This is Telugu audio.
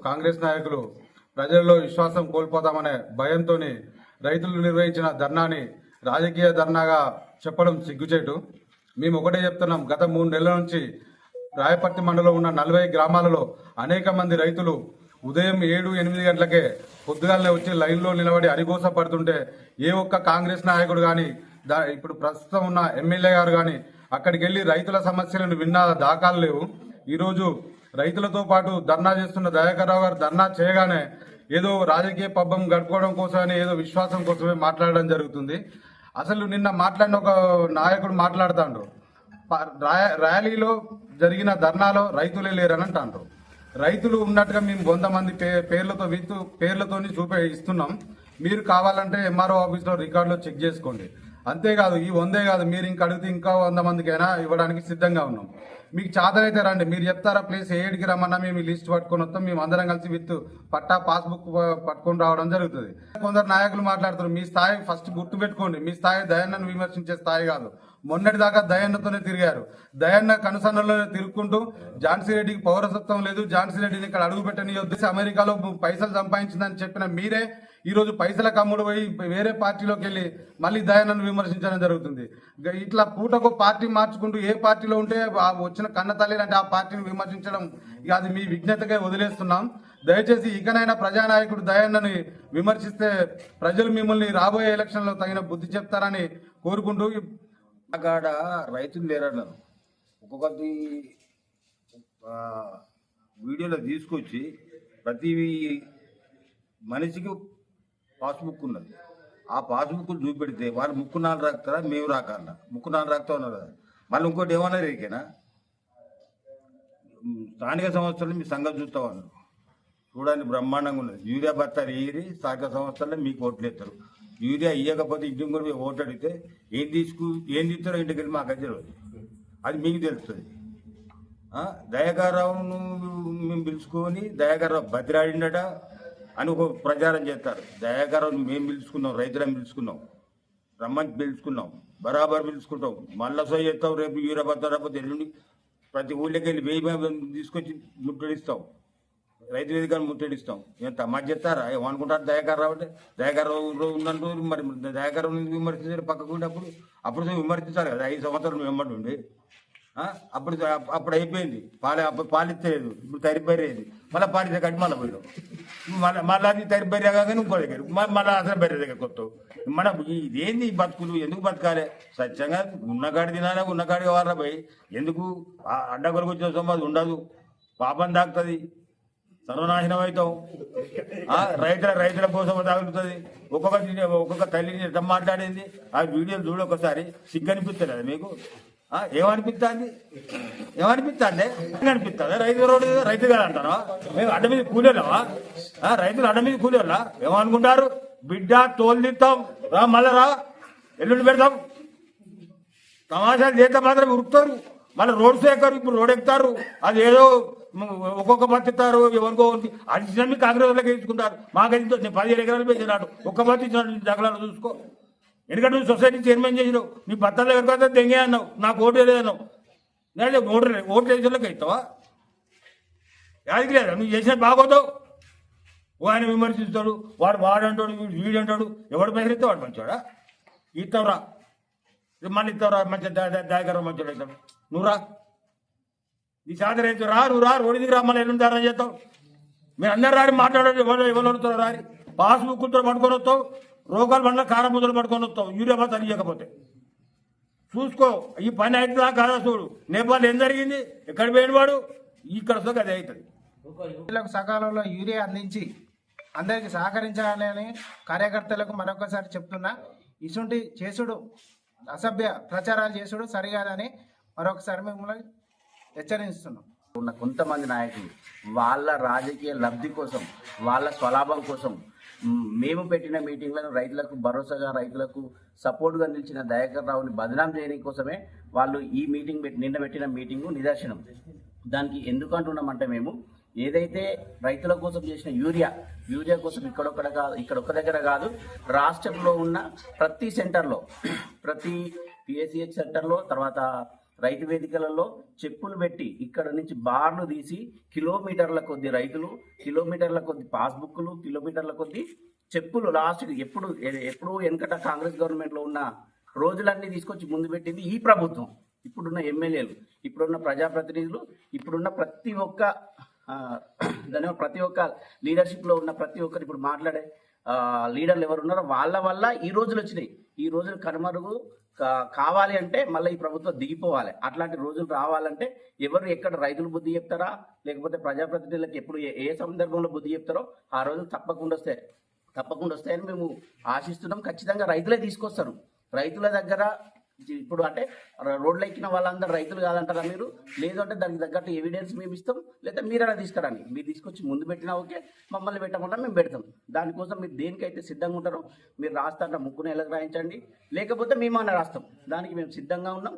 కాంగ్రెస్ నాయకులు ప్రజల్లో విశ్వాసం కోల్పోతామనే భయంతో రైతులు నిర్వహించిన ధర్నాని రాజకీయ ధర్నాగా చెప్పడం సిగ్గుచేటు. మేము ఒకటే చెప్తున్నాం గత మూడు నెలల నుంచి రాయపర్తి మండలం ఉన్న నలభై గ్రామాలలో అనేక మంది రైతులు ఉదయం ఏడు ఎనిమిది గంటలకే పొద్దుగాలనే వచ్చి లైన్లో నిలబడి అరిగోస పడుతుంటే ఏ ఒక్క కాంగ్రెస్ నాయకుడు కానీ దా ఇప్పుడు ప్రస్తుతం ఉన్న ఎమ్మెల్యే గారు కానీ అక్కడికి వెళ్ళి రైతుల సమస్యలను విన్న దాఖలు లేవు. ఈరోజు రైతులతో పాటు ధర్నా చేస్తున్న దయాకర్ గారు ధర్నా చేయగానే ఏదో రాజకీయ పబ్బం గడుపుకోవడం కోసమని ఏదో విశ్వాసం కోసమే మాట్లాడడం జరుగుతుంది. అసలు నిన్న మాట్లాడిన ఒక నాయకుడు మాట్లాడుతాండ్రు. ప- ర్యాలీలో జరిగిన ధర్నాలో రైతులే లేరని అంటాండ్రు. రైతులు ఉన్నట్టుగా మేము వంద మంది పే- పేర్లతో విత్ పేర్లతోని చూపే ఇస్తున్నాం. మీరు కావాలంటే ఎంఆర్ఓ ఆఫీస్లో రికార్డులో చెక్ చేసుకోండి. అంతేకాదు ఈ వందే కాదు మీరు ఇంకా అడిగితే ఇంకా వంద మందికైనా ఇవ్వడానికి సిద్ధంగా ఉన్నాం. మీకు చాదరైతే రండి. మీరు చెప్తారా ప్లేస్ ఏడికి రమ్మన్నా మేము లిస్ట్ పట్టుకొని వస్తాం. మేము అందరం కలిసి విత్ పట్టా పాస్బుక్ పట్టుకొని రావడం జరుగుతుంది. కొందరు నాయకులు మాట్లాడుతారు మీ స్థాయి ఫస్ట్ గుర్తు పెట్టుకోండి. మీ స్థాయి దయాన్నను విమర్శించే స్థాయి కాదు. మొన్నటి దాకా దయాన్నతోనే తిరిగారు. దయాన్న కనుసన్నలోనే తిరుక్కుంటూ ఝాన్సీ రెడ్డికి పౌరసత్వం లేదు. ఝాన్సీ రెడ్డిని ఇక్కడ అడుగు పెట్టని ఉద్దేశం అమెరికాలో పైసలు సంపాదించిందని చెప్పిన మీరే ఈ రోజు పైసల కమ్ముడు పోయి వేరే పార్టీలోకి వెళ్ళి మళ్ళీ దయన్నను విమర్శించడం జరుగుతుంది. ఇట్లా పూటకు పార్టీ మార్చుకుంటూ ఏ పార్టీలో ఉంటే వచ్చిన కన్న తల్లి అంటే ఆ పార్టీని విమర్శించడం ఇక అది మీ విజ్ఞతగా వదిలేస్తున్నాం. దయచేసి ఇకనైనా ప్రజానాయకుడు దయాన్నని విమర్శిస్తే ప్రజలు మిమ్మల్ని రాబోయే ఎలక్షన్లో తగిన బుద్ధి చెప్తారని కోరుకుంటూ కాడ రైతులు లేరన్నారు ఒక్కొక్కటి వీడియోలో తీసుకొచ్చి ప్రతి మనిషికి పాస్బుక్ ఉన్నది. ఆ పాస్బుక్ చూపెడితే వాళ్ళు ముక్కు నాలుగు రాకుతారా మేము రాకన్నా ముక్కు నాలుగు రాకుతా ఉన్నారు కదా. మళ్ళీ ఇంకోటి ఏమన్నారు రేకేనా? స్థానిక సంస్థలు మీ సంఘం చూస్తా ఉన్నారు. చూడండి బ్రహ్మాండంగా ఉన్నది. యూరియా బత్తాలు ఏరి స్థానిక సంస్థల్లో మీకు ఓట్లు ఇస్తారు యూరియా ఇవ్వకపోతే ఇంటికి కూడా పోయి ఓటు అడిగితే ఏం తీసుకు ఏం తీస్తారో ఇంటికి వెళ్ళి మాకు తెలియదు అది మీకు తెలుస్తుంది. ఆ, మేము పిలుచుకొని దయాకర్రావు బతిరాడిండట అని ఒక ప్రచారం చేస్తారు. దయాకర్రావుని మేము పిలుచుకున్నాం రైతులను పిలుచుకున్నాం రమ్మని పిలుచుకున్నాం బరాబర్ పిలుచుకుంటాం. మళ్ళా సో చేస్తాం రేపు యూరియా బత్తా రేపు ఎల్లుండి ప్రతి ఊళ్ళకి వెళ్ళి వెయ్యి తీసుకొచ్చి ముట్టడిస్తాం. రైతు వేదికను ముట్టడిస్తాం. ఏం తమాజ్ చేస్తారా ఏమనుకుంటారు దయాకర్ రావు దయాకర్ రావు మరి దయాకర్ విమర్శించారు పక్కకు అప్పుడు. అప్పుడు విమర్శించారు కదా ఐదు సంవత్సరాలు వెంబడి ఉండి. అప్పుడు అప్పుడు అయిపోయింది. పాలి అప్పుడు పాలిస్తలేదు. ఇప్పుడు తరిబర్రేది మళ్ళీ పాలిస్తే కట్టి మళ్ళీ పోయినాం. మళ్ళీ మళ్ళీ అది తరిబర్రే కాగానే ఇంకో దగ్గర మళ్ళీ అసలు బర్రె దగ్గర కొత్త మన ఇదేంది బతుకులు? ఎందుకు బతకాలి? సత్యంగా ఉన్నకాడి తినాలి? ఉన్నకాడి కావాలా పోయి ఎందుకు? ఆ కొరకు వచ్చిన సొమ్మది ఉండదు. పాపం తాకుతుంది సర్వనాశనం అవుతాం. ఆ, రైతుల రైతుల కోసం తగులుతుంది ఒక్కొక్క ఒక్కొక్క తల్లిని ఎట్లా మాట్లాడింది. ఆ వీడియోలు చూడు ఒకసారి. సిగ్గనిపిస్తుంది అది మీకు? ఏమనిపిస్తుంది ఏమనిపిస్తుంది అనిపిస్తుంది రైతు రోడ్డు రైతు కాదు అంటారా మేము అడ్డ మీద కూలీలవా రైతులు అడ్డ మీద కూలీలా ఏమనుకుంటారు? బిడ్డ తోలు రా మళ్ళా రా. ఎల్లుండి పెడతాం. తమాషాలు చేస్తే మాత్రం ఉరుకుతారు. మళ్ళీ రోడ్ సేకరు ఇప్పుడు రోడ్ ఎక్కుతారు. అది ఏదో ఒక్కొక్క ఒక్కొక్క ఇస్తారు. ఎవరికో ఉంది. అది కాంగ్రెస్ వాళ్ళకి ఇచ్చుకుంటారు మాకు నేను పదిహేను ఎకరాలు పెంచినాడు ఒక్క బతి ఇచ్చినాడు జగలాలు చూసుకో. ఎందుకంటే నువ్వు సొసైటీ చైర్మన్ చేసినావు. నీ బత్తాలు ఎవరికైతే దెంగే అన్నావు. నాకు ఓటు లేదన్నావు నేను ఓటు ఓటు వేసేలోకి ఇస్తావా యాదికి లేదా నువ్వు చేసినట్టు బాగోతావు. ఆయన విమర్శిస్తాడు వాడు వాడంటాడు వీడు అంటాడు ఎవడు బెదిరిస్తే వాడు మంచివాడా ఇస్తావురా. మళ్ళీ ఇస్తావురా మంచి దాయకరం మంచివాడు అవుతాడు. నువ్వురా నీ సాధన అయితే రా నువ్వు రా రోడ్డు దిగి రా మళ్ళీ ఎల్లుండి దారం చేస్తావు. మీరు అందరు రాని మాట్లాడండి ఎవరు ఎవరు వస్తారో రాని పాస్బుక్తో పట్టుకొని వస్తావు. రోగాలు బండ్ల కారం ముద్దలు పట్టుకొని వస్తావు. యూరియా బాత్ ఇవ్వకపోతే చూసుకో ఈ పని అవుతుందా కాదా చూడు. నేపాల్ ఏం జరిగింది? ఎక్కడ పోయిన వాడు? ఇక్కడ వస్తే అదే అవుతుంది రైతులకు సకాలంలో యూరియా అందించి అందరికి సహకరించాలని కార్యకర్తలకు మరొకసారి చెప్తున్నా. ఇసుంటి చేసుడు అసభ్య ప్రచారాలు చేసుడు సరికాదని మరొకసారి మిమ్మల్ని హెచ్చరిస్తున్నాం. ఉన్న కొంతమంది నాయకులు వాళ్ళ రాజకీయ లబ్ధి కోసం వాళ్ళ స్వలాభం కోసం మేము పెట్టిన మీటింగ్లను రైతులకు భరోసాగా రైతులకు సపోర్ట్గా నిలిచిన దయాకర్ రావుని బదనాం చేయడం కోసమే వాళ్ళు ఈ మీటింగ్ పెట్టి నిన్న పెట్టిన మీటింగు నిదర్శనం. దానికి ఎందుకు అంటున్నామంటే మేము ఏదైతే రైతుల కోసం చేసిన యూరియా యూరియా కోసం ఇక్కడొక్కడ కాదు ఇక్కడ ఒక దగ్గర కాదు రాష్ట్రంలో ఉన్న ప్రతి సెంటర్లో ప్రతి పిఎస్సిహెచ్ సెంటర్లో తర్వాత రైతు వేదికలలో చెప్పులు పెట్టి ఇక్కడ నుంచి బార్లు తీసి కిలోమీటర్ల కొద్ది రైతులు కిలోమీటర్ల కొద్ది పాస్బుక్లు కిలోమీటర్ల కొద్ది చెప్పులు లాస్ట్ ఎప్పుడు ఎప్పుడు వెనకట కాంగ్రెస్ గవర్నమెంట్లో ఉన్న రోజులన్నీ తీసుకొచ్చి ముందు పెట్టింది ఈ ప్రభుత్వం. ఇప్పుడున్న ఎమ్మెల్యేలు ఇప్పుడున్న ప్రజాప్రతినిధులు ఇప్పుడున్న ప్రతి ఒక్క దాని ప్రతి ఒక్క లీడర్షిప్లో ఉన్న ప్రతి ఒక్కరు ఇప్పుడు మాట్లాడే లీడర్లు ఎవరు ఉన్నారో వాళ్ళ వల్ల ఈ రోజులు వచ్చినాయి. ఈ రోజులు కనుమరుగు కా- కావాలి అంటే మళ్ళీ ఈ ప్రభుత్వం దిగిపోవాలి. అట్లాంటి రోజులు రావాలంటే ఎవరు ఎక్కడ రైతులు బుద్ధి చెప్తారా? లేకపోతే ప్రజాప్రతినిధులకు ఎప్పుడు ఏ- ఏ సందర్భంలో బుద్ధి చెప్తారో ఆ రోజులు తప్పకుండా వస్తాయి. తప్పకుండా వస్తాయని మేము ఆశిస్తున్నాం. ఖచ్చితంగా రైతులే తీసుకొస్తారు. రైతుల దగ్గర ఇప్పుడు అంటే రోడ్లు ఎక్కిన వాళ్ళందరూ రైతులు కాదంటారా మీరు? లేదు అంటే దానికి తగ్గట్టు ఎవిడెన్స్ మేము ఇస్తాం లేదా మీరైనా తీసుకురండి. మీరు తీసుకొచ్చి ముందు పెట్టినా ఓకే మమ్మల్ని పెట్టకుండా మేము పెడతాం. దానికోసం మీరు దేనికైతే సిద్ధంగా ఉంటారో మీరు రాస్తారంటే ముక్కును ఎలా రాయించండి. లేకపోతే మేమన్నా రాస్తాం. దానికి మేము సిద్ధంగా ఉన్నాం.